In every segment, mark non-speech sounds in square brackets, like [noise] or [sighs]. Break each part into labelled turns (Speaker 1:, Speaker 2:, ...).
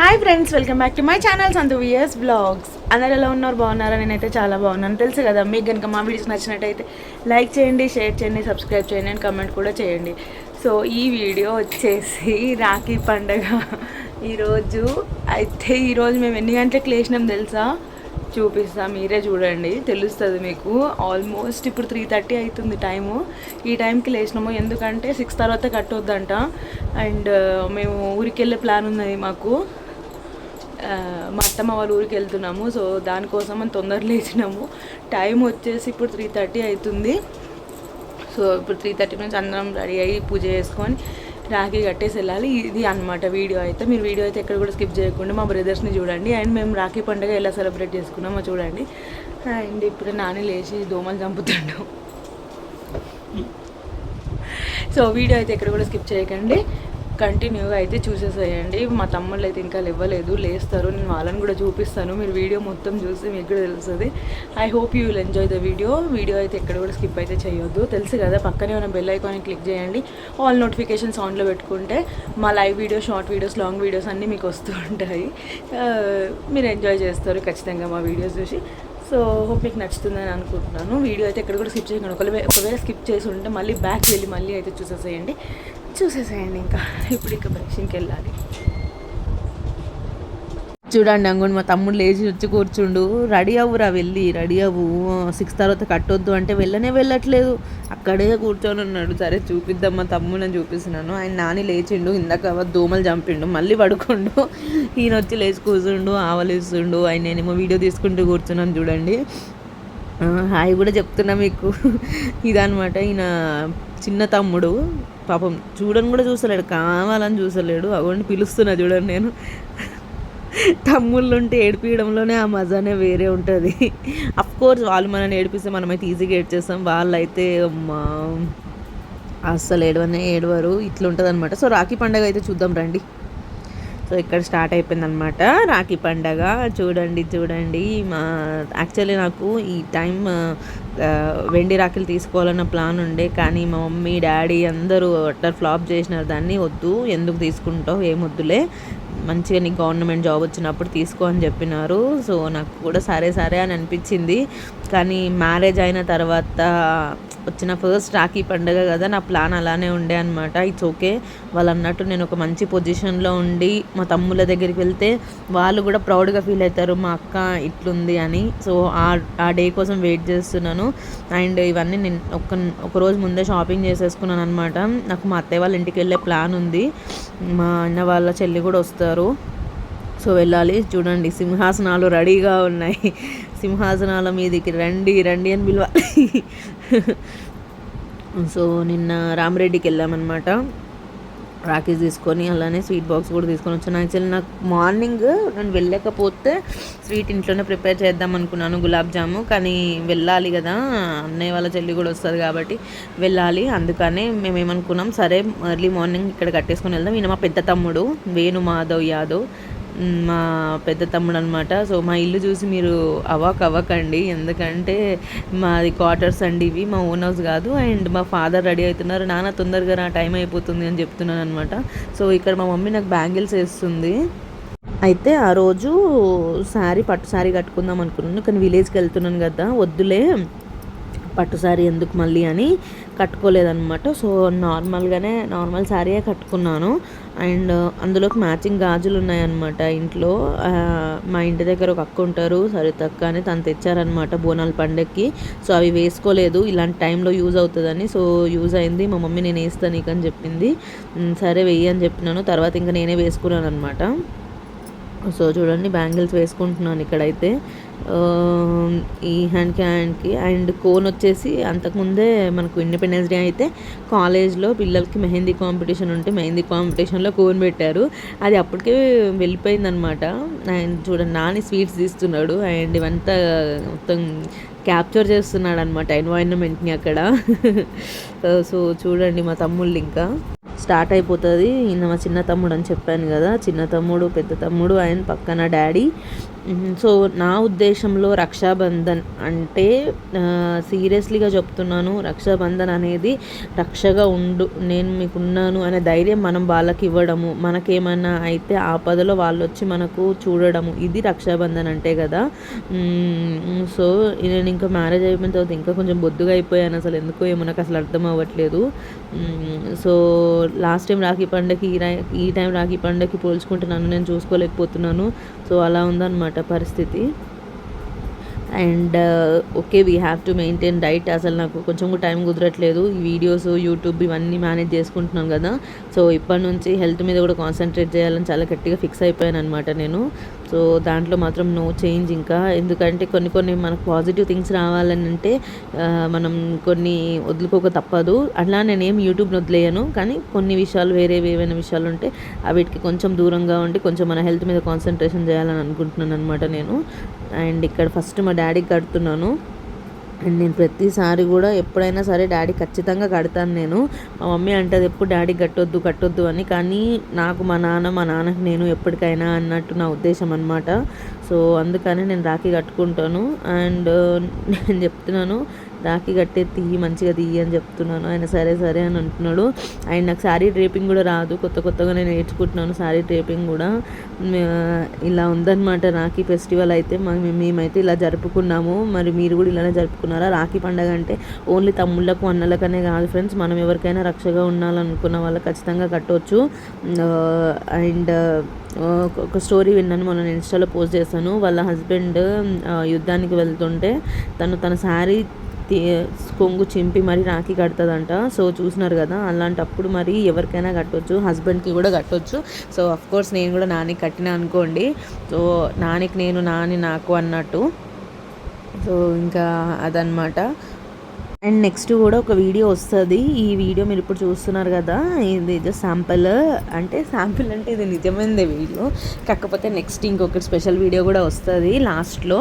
Speaker 1: Hi friends welcome back to my channel Santhu weirs blogs అందరు ఎలా ఉన్నారు? బాగున్నారా? నేనైతే చాలా బాగున్నాను. తెలుసు కదా మీకు కనుక మా వీడియోస్ నచ్చినట్టయితే లైక్ చేయండి షేర్ చేయండి సబ్స్క్రైబ్ చేయండి అండ్ కమెంట్ కూడా చేయండి. సో ఈ వీడియో వచ్చేసి రాఖీ పండగ. ఈరోజు అయితే ఈరోజు మేము ఎన్ని గంటలకు లేచినాం తెలుసా? చూపిస్తా మీరే చూడండి. తెలుస్తుంది మీకు. ఆల్మోస్ట్ ఇప్పుడు త్రీ థర్టీ అవుతుంది టైము ఈ టైంకి లేచినాము. ఎందుకంటే సిక్స్ తర్వాత కట్టొద్దంట. అండ్ మేము ఊరికి వెళ్ళే ప్లాన్ ఉన్నది మాకు. మా అత్తమ్మ వాళ్ళ ఊరికి వెళ్తున్నాము. సో దానికోసం మనం తొందర లేచినాము. టైం వచ్చేసి ఇప్పుడు త్రీ థర్టీ అవుతుంది సో ఇప్పుడు త్రీ థర్టీ నుంచి అందరం రెడీ అయ్యి పూజ చేసుకొని రాఖీ కట్టేసి వెళ్ళాలి. ఇది అన్నమాట వీడియో అయితే. మీరు వీడియో అయితే ఎక్కడ కూడా స్కిప్ చేయకుండా మా బ్రదర్స్ని చూడండి. అండ్ మేము రాఖీ పండుగ ఎలా సెలబ్రేట్ చేసుకున్నామో చూడండి. అండ్ ఇప్పుడు నాని లేచి దోమలు చంపుతుండు. సో వీడియో అయితే ఎక్కడ కూడా స్కిప్ చేయకండి. కంటిన్యూగా అయితే చూసేసేయండి. మా తమ్ముళ్ళు అయితే ఇంకా ఇవ్వలేదు లేస్తారు. నేను వాళ్ళని కూడా చూపిస్తాను. మీరు వీడియో మొత్తం చూసి మీకు కూడా తెలుస్తుంది. I hope you will enjoy the video video అయితే ఎక్కడ కూడా స్కిప్ అయితే చేయొద్దు. తెలుసు కదా పక్కనే ఉన్న బెల్ ఐకాన్ క్లిక్ చేయండి. ఆల్ నోటిఫికేషన్స్ ఆన్లో పెట్టుకుంటే మా live video short videos long videos అన్నీ మీకు వస్తూ ఉంటాయి. మీరు ఎంజాయ్ చేస్తారు ఖచ్చితంగా మా వీడియోస్ చూసి. సో హోప్ మీకు నచ్చుతుందని అనుకుంటున్నాను. వీడియో అయితే ఎక్కడ కూడా స్కిప్ చేయకండి. ఒకవేళ ఒకవేళ స్కిప్ చేసి ఉంటే మళ్ళీ బ్యాక్ వెళ్ళి మళ్ళీ అయితే చూసేసేయండి. చూసేసేయండి ఇంకా. ఇప్పుడు ఇంకా పరీక్షకి వెళ్ళాలి. చూడండి అంగుని మా తమ్ముడు లేచి వచ్చి కూర్చుండు. రెడీ అవ్వురా వెళ్ళి రెడీ అవ్వు. సిక్స్ తర్వాత కట్టొద్దు అంటే వెళ్ళనే వెళ్ళట్లేదు. అక్కడే కూర్చొని ఉన్నాడు. సరే చూపిద్దాం మా తమ్ముడని చూపిస్తున్నాను. ఆయన నాని లేచిండు ఇందాక దోమలు చంపిండు మళ్ళీ పడుకుండు. ఈయన వచ్చి లేచి కూర్చుండు ఆవలిస్తుండు. ఆయన నేనేమో వీడియో తీసుకుంటూ కూర్చున్నాను చూడండి. హాయ్ కూడా చెప్తున్నా మీకు. ఇదనమాట ఈయన చిన్న తమ్ముడు. పాపం చూడని కూడా చూసలేడు కావాలని చూసలేడు అవన్నీ పిలుస్తున్నా చూడండి నేను. తమ్ముళ్ళు ఉంటే ఏడిపించడంలోనే ఆ మజానే వేరే ఉంటుంది. కోర్స్ వాళ్ళు మనల్ని ఏడిపిస్తే మనమైతే ఈజీగా ఏడ్చేస్తాం. వాళ్ళైతే అమ్మా, అస్సలు ఏడవనే ఏడవరు. ఇట్లా ఉంటుంది అనమాట సో రాఖీ పండగ అయితే చూద్దాం రండి. సో ఇక్కడ స్టార్ట్ అయిపోయిందనమాట రాఖీ పండగ. చూడండి చూడండి. మా యాక్చువల్లీ నాకు ఈ టైం వెండి రాఖీలు తీసుకోవాలన్న ప్లాన్ ఉండే. కానీ మా మమ్మీ డాడీ అందరూ అట్లా ఫ్లాప్ చేసినారు. దాన్ని వద్దు ఎందుకు తీసుకుంటావు ఏం వద్దులే. మంచిగా నీకు గవర్నమెంట్ జాబ్ వచ్చినప్పుడు తీసుకో అని చెప్పినారు. సో నాకు కూడా సరే సరే అని అనిపించింది. కానీ మ్యారేజ్ అయిన తర్వాత వచ్చిన ఫస్ట్ రాఖీ పండుగ కదా నా ప్లాన్ అలానే ఉండే అనమాట ఇట్స్ ఓకే వాళ్ళు అన్నట్టు నేను ఒక మంచి పొజిషన్లో ఉండి మా తమ్ముళ్ళ దగ్గరికి వెళ్తే వాళ్ళు కూడా ప్రౌడ్గా ఫీల్ అవుతారు మా అక్క ఇట్లుంది అని. సో ఆ ఆ డే కోసం వెయిట్ చేస్తున్నాను. అండ్ ఇవన్నీ నేను ఒక ఒక రోజు ముందే షాపింగ్ చేసేసుకున్నాను అనమాట నాకు మా అత్తయ్య వాళ్ళ ఇంటికి వెళ్ళే ప్లాన్ ఉంది. మా అన్న వాళ్ళ చెల్లి కూడా వస్తారు. సో వెళ్ళాలి. చూడండి సింహాసనాలు రెడీగా ఉన్నాయి. సింహాసనాల మీదకి రండి రండి అని పిలవాలి. సో నిన్న రామరెడ్డికి వెళ్ళామన్నమాట. రాకీస్ తీసుకొని అలానే స్వీట్ బాక్స్ కూడా తీసుకొని వచ్చాను. యాక్చువల్లీ నాకు మార్నింగ్ నేను వెళ్ళకపోతే స్వీట్ ఇంట్లోనే ప్రిపేర్ చేద్దాం అనుకున్నాను గులాబ్ జాము. కానీ వెళ్ళాలి కదా అన్నయ్య వాళ్ళ చెల్లి కూడా వస్తుంది కాబట్టి వెళ్ళాలి. అందుకనే మేము ఏమనుకున్నాం సరే ఎర్లీ మార్నింగ్ ఇక్కడ కట్టేసుకొని వెళ్దాం. ఈయన మా పెద్ద తమ్ముడు వేణు మాధవ్ యాదవ్. మా పెద్ద తమ్ముడు అనమాట సో మా ఇల్లు చూసి మీరు అవాక్ అవ్వకండి ఎందుకంటే మాది క్వార్టర్స్ అండి ఇవి. మా ఓన్ హౌస్ కాదు. అండ్ మా ఫాదర్ రెడీ అవుతున్నారు. నాన్న తొందరగా నా టైం అయిపోతుంది అని చెప్తున్నాను అనమాట సో ఇక్కడ మా మమ్మీ నాకు బ్యాంగిల్స్ వేస్తుంది. అయితే ఆ రోజు శారీ పట్టు శారీ కట్టుకుందాం అనుకున్నాను. కానీ విలేజ్కి వెళ్తున్నాను కదా. వద్దులే. పట్టు శారీ ఎందుకు మళ్ళీ అని కట్టుకోలేదనమాట సో నార్మల్గానే నార్మల్ శారీయే కట్టుకున్నాను. అండ్ అందులోకి మ్యాచింగ్ గాజులు ఉన్నాయన్నమాట ఇంట్లో. మా ఇంటి దగ్గర ఒక అక్క ఉంటారు సరితక్క అని తను తెచ్చారనమాట బోనాల పండగకి సో అవి వేసుకోలేదు. ఇలాంటి టైంలో యూజ్ అవుతుందని. సో యూజ్ అయింది. మా మమ్మీ నేను వేస్తాను నీకు అని చెప్పింది. సరే వెయ్యి అని చెప్పినాను. తర్వాత ఇంకా నేనే వేసుకున్నాను అనమాట సో చూడండి బ్యాంగిల్స్ వేసుకుంటున్నాను ఇక్కడైతే. ఈ హ్యాండ్కి హ్యాండ్కి అండ్ కోన్ వచ్చేసి అంతకుముందే మనకు ఇండిపెండెన్స్ డే అయితే కాలేజ్లో పిల్లలకి మెహందీ కాంపిటీషన్ ఉంటే మెహందీ కాంపిటీషన్లో కోన్ పెట్టారు. అది అప్పటికే వెళ్ళిపోయిందనమాట అండ్ చూడండి నాని స్వీట్స్ తీస్తున్నాడు. అండ్ ఇవంతా మొత్తం క్యాప్చర్ చేస్తున్నాడు అనమాట ఎన్వైరన్మెంట్ని అక్కడ. [laughs] సో చూడండి మా తమ్ముళ్ళు ఇంకా. స్టార్ట్ అయిపోతుంది. ఈయన మా చిన్న తమ్ముడు అని చెప్పాను కదా. చిన్న తమ్ముడు పెద్ద తమ్ముడు ఆయన పక్కన డాడీ. సో నా ఉద్దేశంలో రక్షాబంధన్ అంటే సీరియస్లీగా చెప్తున్నాను రక్షాబంధన్ అనేది రక్షగా ఉండు నేను మీకు ఉన్నాను అనే ధైర్యం మనం వాళ్ళకి ఇవ్వడము మనకేమన్నా అయితే ఆపదలో వాళ్ళు వచ్చి మనకు చూడడము ఇది రక్షాబంధన్ అంటే కదా. సో నేను ఇంకా మ్యారేజ్ అయిపోయిన తర్వాత ఇంకా కొంచెం బొద్దుగా అయిపోయాను అసలు ఎందుకో ఏమో నాకు అసలు అర్థం అవ్వట్లేదు. సో లాస్ట్ టైం రాఖీ పండగకి ఈ ఈ టైం రాఖీ పండగకి పోల్చుకుంటే నన్ను నేను చూసుకోలేకపోతున్నాను. సో అలా ఉందన్నమాట. పరిస్థితి. And okay we have to maintain diet అసలు నాకు కొంచెం కూడా టైం కుదరట్లేదు. ఈ వీడియోస్ యూట్యూబ్ ఇవన్నీ మేనేజ్ చేసుకుంటున్నాను కదా. సో ఇప్పటి నుంచి హెల్త్ మీద కూడా కాన్సన్ట్రేట్ చేయాలని చాలా గట్టిగా ఫిక్స్ అయిపోయాను అనమాట నేను. సో దాంట్లో మాత్రం నో చేంజ్ ఇంకా. ఎందుకంటే కొన్ని కొన్ని మనకు పాజిటివ్ థింగ్స్ రావాలని అంటే మనం కొన్ని వదులుకోక తప్పదు. అట్లా నేనేం యూట్యూబ్ని వదిలేయను. కానీ కొన్ని విషయాలు వేరే ఏవైనా విషయాలు ఉంటే ఆ వీటికి కొంచెం దూరంగా ఉండి కొంచెం మన హెల్త్ మీద కాన్సన్ట్రేషన్ చేయాలని అనుకుంటున్నాను అనమాట నేను. అండ్ ఇక్కడ ఫస్ట్ మా డాడీకి కడుతున్నాను. అండ్ నేను ప్రతిసారి కూడా ఎప్పుడైనా సరే డాడీ ఖచ్చితంగా కడతాను నేను. మా మమ్మీ అంటది ఎప్పుడు డాడీ కట్టొద్దు కట్టొద్దు అని. కానీ నాకు మా నాన్న మా నాన్నకి నేను ఎప్పటికైనా అన్నట్టు నా ఉద్దేశం అనమాట సో అందుకని నేను రాఖీ కట్టుకుంటాను. అండ్ నేను చెప్తున్నాను రాఖీ కట్టే తీయి మంచిగా తీయి అని చెప్తున్నాను. ఆయన సరే సరే అని అంటున్నాడు. ఆయన నాకు శారీ డ్రేపింగ్ కూడా రాదు. కొత్త కొత్తగా నేను నేర్చుకుంటున్నాను శారీ డ్రేపింగ్ కూడా. ఇలా ఉందన్నమాట రాఖీ ఫెస్టివల్ అయితే. మేమైతే ఇలా జరుపుకున్నాము. మరి మీరు కూడా ఇలానే జరుపుకున్నారా? రాఖీ పండగ అంటే ఓన్లీ తమ్ముళ్ళకు అన్నలకనే కాదు ఫ్రెండ్స్. మనం ఎవరికైనా రక్షగా ఉండాలనుకున్న వాళ్ళు ఖచ్చితంగా కట్టవచ్చు అండ్ ఒక స్టోరీ విన్నాను. మొన్న నేను ఇన్స్టాలో పోస్ట్ చేశాను. వాళ్ళ హస్బెండ్ యుద్ధానికి వెళ్తుంటే తను తన శారీ కొంగు చింపి మరి రాఖీ కడుతుందంట. సో చూసినారు కదా అలాంటప్పుడు మరి ఎవరికైనా కట్టొచ్చు హస్బెండ్కి కూడా కట్టొచ్చు. సో అఫ్ కోర్స్ నేను కూడా నానికి కట్టిన అనుకోండి. సో నానికి నేను నాని నాకు అన్నట్టు. సో ఇంకా అదనమాట అండ్ నెక్స్ట్ కూడా ఒక వీడియో వస్తుంది. ఈ వీడియో మీరు ఇప్పుడు చూస్తున్నారు కదా ఇది జస్ట్ శాంపుల్ అంటే శాంపుల్ అంటే ఇది నిజమైనదే వీడియో. కాకపోతే నెక్స్ట్ ఇంకొకటి స్పెషల్ వీడియో కూడా వస్తుంది లాస్ట్లో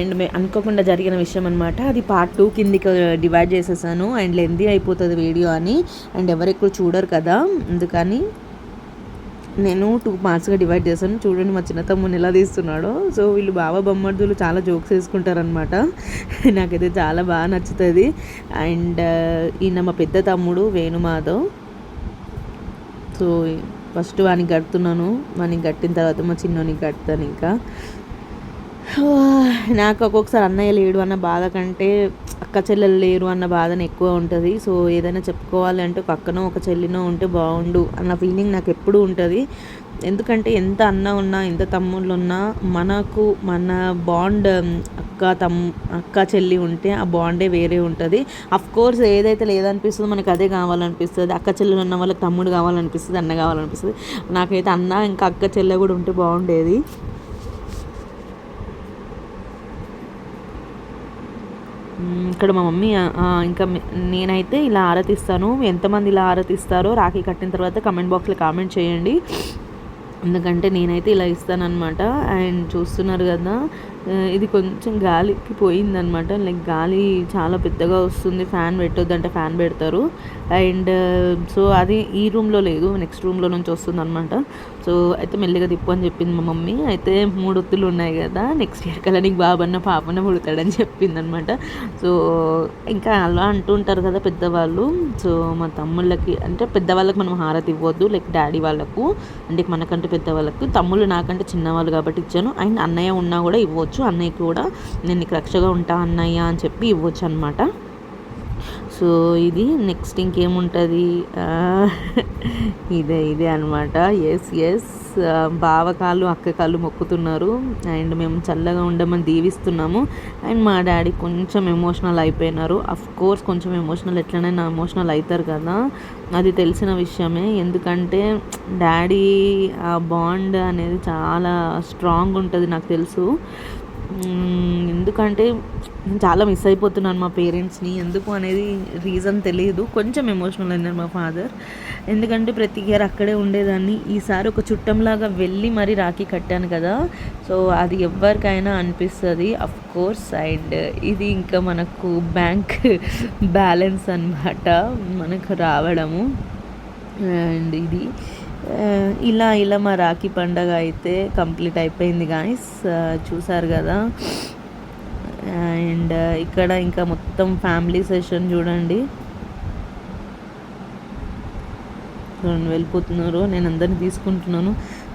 Speaker 1: అండ్ అనుకోకుండా జరిగిన విషయం అనమాట అది పార్ట్ టూ కిందికి డివైడ్ చేసేసాను. అండ్ లెందీ అయిపోతుంది వీడియో అని. అండ్ ఎవరు ఎక్కువ చూడరు కదా. అందుకని నేను టూ పార్ట్స్గా డివైడ్ చేశాను. చూడండి మా చిన్న తమ్ముని ఎలా తీస్తున్నాడో. సో వీళ్ళు బాబా బొమ్మర్దులు చాలా జోక్స్ వేసుకుంటారనమాట [laughs] నాకైతే చాలా బాగా నచ్చుతుంది. అండ్ uh, ఈయన మా పెద్ద తమ్ముడు వేణుమాధవ్. సో ఫస్ట్ వానికి కడుతున్నాను. వానికి కట్టిన తర్వాత మా చిన్నోనికి కడతాను ఇంకా. [sighs] నాకు ఒక్కొక్కసారి అన్నయ్య లేడు అన్న బాధ కంటే అక్క చెల్లెలు లేరు అన్న బాధన ఎక్కువ ఉంటుంది. సో ఏదైనా చెప్పుకోవాలి అంటే ఒక అక్కనో ఒక చెల్లినో ఉంటే బాగుండు అన్న ఫీలింగ్ నాకు ఎప్పుడూ ఉంటుంది. ఎందుకంటే ఎంత అన్న ఉన్నా ఎంత తమ్ముళ్ళు ఉన్నా మనకు మన బాండ్ అక్క తమ్ అక్క చెల్లి ఉంటే ఆ బాండే వేరే ఉంటుంది. అఫ్ కోర్స్ ఏదైతే లేదనిపిస్తుందో మనకు అదే కావాలనిపిస్తుంది. అక్క చెల్లెలు ఉన్న వాళ్ళకి తమ్ముడు కావాలనిపిస్తుంది అన్న కావాలనిపిస్తుంది. నాకైతే అన్న ఇంకా అక్క చెల్లె కూడా ఉంటే బాగుండేది. ఇక్కడ మా మమ్మీ ఇంకా నేనైతే ఇలా ఆరతిస్తాను. ఎంతమంది ఇలా ఆరతిస్తారో రాఖీ కట్టిన తర్వాత కమెంట్ బాక్స్లో కామెంట్ చేయండి. ఎందుకంటే నేనైతే ఇలా ఇస్తానన్నమాట. అండ్ చూస్తున్నారు కదా ఇది కొంచెం గాలికి పోయిందనమాట. లైక్ గాలి చాలా పెద్దగా వస్తుంది. ఫ్యాన్ పెట్టొద్దంటే ఫ్యాన్ పెడతారు. అండ్ సో అది ఈ రూమ్లో లేదు. నెక్స్ట్ రూమ్లో నుంచి వస్తుంది అనమాట సో అయితే మెల్లిగా తిప్పు అని చెప్పింది మా మమ్మీ. అయితే మూడు ఒత్తులు ఉన్నాయి కదా నెక్స్ట్ ఇయర్ కల్లా నీకు బాబన్న పాపన్న పుడతాడని చెప్పిందనమాట. సో ఇంకా అలా అంటుంటారు కదా పెద్దవాళ్ళు. సో మా తమ్ముళ్ళకి అంటే పెద్దవాళ్ళకి మనం హారతి ఇవ్వద్దు. లైక్ డాడీ వాళ్ళకు అంటే మనకంటే పెద్దవాళ్ళకు. తమ్ముళ్ళు నాకంటే చిన్నవాళ్ళు కాబట్టి ఇచ్చాను. అండ్ అన్నయ్య ఉన్నా కూడా ఇవ్వద్దు. ఇవ్వచ్చు అన్నయ్య కూడా. నేను నీకు రక్షగా ఉంటా అన్నయ్య అని చెప్పి ఇవ్వచ్చు అనమాట సో ఇది నెక్స్ట్ ఇంకేముంటుంది? ఇదే ఇదే అనమాట ఎస్ ఎస్ బావకాళ్ళు అక్క కాళ్ళు మొక్కుతున్నారు. అండ్ మేము చల్లగా ఉండమని దీవిస్తున్నాము. అండ్ మా డాడీ కొంచెం ఎమోషనల్ అయిపోయినారు. అఫ్ కోర్స్ కొంచెం ఎమోషనల్ ఎట్లనైనా ఎమోషనల్ అవుతారు కదా. అది తెలిసిన విషయమే. ఎందుకంటే డాడీ ఆ బాండ్ అనేది చాలా స్ట్రాంగ్ ఉంటుంది నాకు తెలుసు. ఎందుకంటే నేను చాలా మిస్ అయిపోతున్నాను మా పేరెంట్స్ని. ఎందుకు అనేది రీజన్ తెలియదు. కొంచెం ఎమోషనల్ అయినారు మా ఫాదర్ ఎందుకంటే ప్రతి ఇయర్ అక్కడే ఉండేదాన్ని. ఈసారి ఒక చుట్టంలాగా వెళ్ళి మరీ రాఖీ కట్టాను కదా. సో అది ఎవరికైనా అనిపిస్తుంది. అఫ్ కోర్స్ అండ్ ఇది ఇంకా మనకు బ్యాంక్ బ్యాలెన్స్ [laughs] అన్నమాట. మనకు రావడము. అండ్ ఇది ఇలా ఇలా మా రాఖీ పండగ అయితే కంప్లీట్ అయిపోయింది గాయస్ చూసారు కదా. అండ్ ఇక్కడ ఇంకా మొత్తం ఫ్యామిలీ సెషన్ చూడండి. వెళ్ళిపోతున్నారు నేను అందరిని తీసుకుంటున్నాను.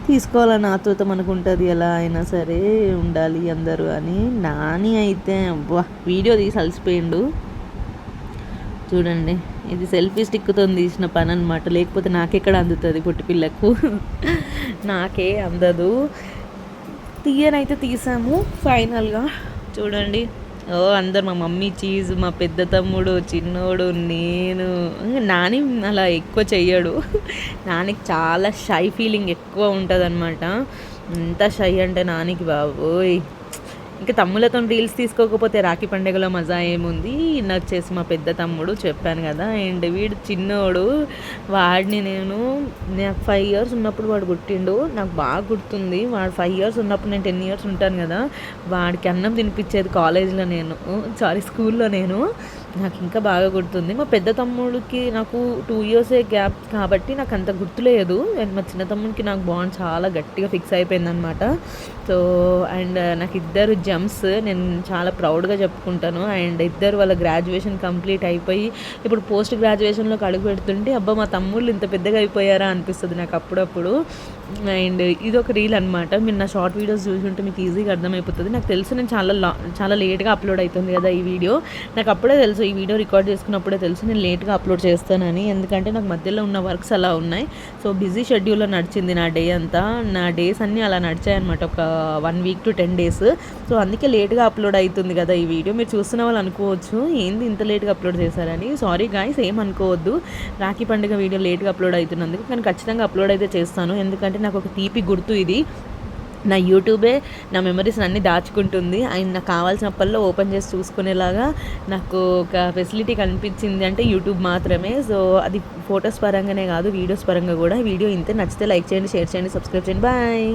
Speaker 1: తీసుకోవాలని ఆతృత మనకు ఉంటుంది ఎలా అయినా సరే ఉండాలి అందరూ అని. నాని అయితే వీడియో తీసి అలసిపోయిండు. చూడండి ఇది సెల్ఫీ స్టిక్తో తీసిన పని అనమాట లేకపోతే నాకెక్కడ అందుతుంది పుట్టిపిల్లకు నాకే అందదు. తీయనైతే తీసాము. ఫైనల్గా చూడండి. ఓ అందరు మా మమ్మీ చీజ్ మా పెద్ద తమ్ముడు చిన్నోడు నేను. నాని అలా ఎక్కువ చెయ్యడు. నానికి చాలా షై ఫీలింగ్ ఎక్కువ ఉంటుంది అనమాట ఎంత షై అంటే నానికి బాబోయ్. ఇంకా తమ్ములతో రీల్స్ తీసుకోకపోతే రాఖీ పండుగలో మజా ఏముంది? నాకు మా పెద్ద తమ్ముడు చెప్పాను కదా అండ్ వీడు చిన్నోడు వాడిని నేను నాకు ఫైవ్ ఇయర్స్ ఉన్నప్పుడు వాడు పుట్టిండు. నాకు బాగా గుర్తుంది. వాడు ఫైవ్ ఇయర్స్ ఉన్నప్పుడు నేను టెన్ ఇయర్స్ ఉంటాను కదా వాడికి అన్నం తినిపించేది కాలేజ్లో నేను సారీ స్కూల్లో నేను. నాకు ఇంకా బాగా గుర్తుంది. మా పెద్ద తమ్ముడికి నాకు టూ ఇయర్సే గ్యాప్ కాబట్టి నాకు అంత గుర్తులేదు. అండ్ మా చిన్న తమ్ముడికి నాకు బాండ్ చాలా గట్టిగా ఫిక్స్ అయిపోయింది అనమాట సో అండ్ uh, నాకు ఇద్దరు జమ్స్ నేను చాలా ప్రౌడ్గా చెప్పుకుంటాను. అండ్ ఇద్దరు వాళ్ళ గ్రాడ్యుయేషన్ కంప్లీట్ అయిపోయి ఇప్పుడు పోస్ట్ గ్రాడ్యుయేషన్లోకి అడుగు పెడుతుంటే అబ్బా మా తమ్ముళ్ళు ఇంత పెద్దగా అయిపోయారా? అనిపిస్తుంది నాకు అప్పుడప్పుడు. అండ్ ఇది ఒక రీల్ అనమాట మీరు నా షార్ట్ వీడియోస్ చూసుంటే మీకు ఈజీగా అర్థమైపోతుంది. నాకు తెలుసు నేను చాలా లా చాలా లేట్గా అప్లోడ్ అవుతుంది కదా ఈ వీడియో నాకు అప్పుడే తెలుసు ఈ వీడియో రికార్డ్ చేసుకున్నప్పుడే తెలుసు నేను లేట్గా అప్లోడ్ చేస్తానని. ఎందుకంటే నాకు మధ్యలో ఉన్న వర్క్స్ అలా ఉన్నాయి. సో బిజీ షెడ్యూల్లో నడిచింది నా డే అంతా. నా డేస్ అన్నీ అలా నడిచాయి అనమాట ఒక one week to ten days. So అందుకే లేట్గా అప్లోడ్ అవుతుంది కదా ఈ వీడియో. మీరు చూస్తున్న వాళ్ళు అనుకోవచ్చు ఏంది ఇంత లేట్గా అప్లోడ్ చేశారని. సారీ గాయస్ ఏం అనుకోవద్దు. రాఖీ పండుగ వీడియో లేట్గా అప్లోడ్ అవుతున్నందుకు కానీ ఖచ్చితంగా అప్లోడ్ అయితే చేస్తాను. ఎందుకంటే నాకు ఒక తీపి గుర్తు ఇది. నా యూట్యూబే నా మెమరీస్ అన్నీ దాచుకుంటుంది. అండ్ నాకు కావాల్సినప్పల్లో ఓపెన్ చేసి చూసుకునేలాగా నాకు ఒక ఫెసిలిటీ కనిపించింది అంటే యూట్యూబ్ మాత్రమే. సో అది ఫొటోస్ పరంగానే కాదు వీడియోస్ పరంగా కూడా. వీడియో ఇంతే నచ్చితే లైక్ చేయండి షేర్ చేయండి సబ్స్క్రైబ్ చేయండి. బాయ్!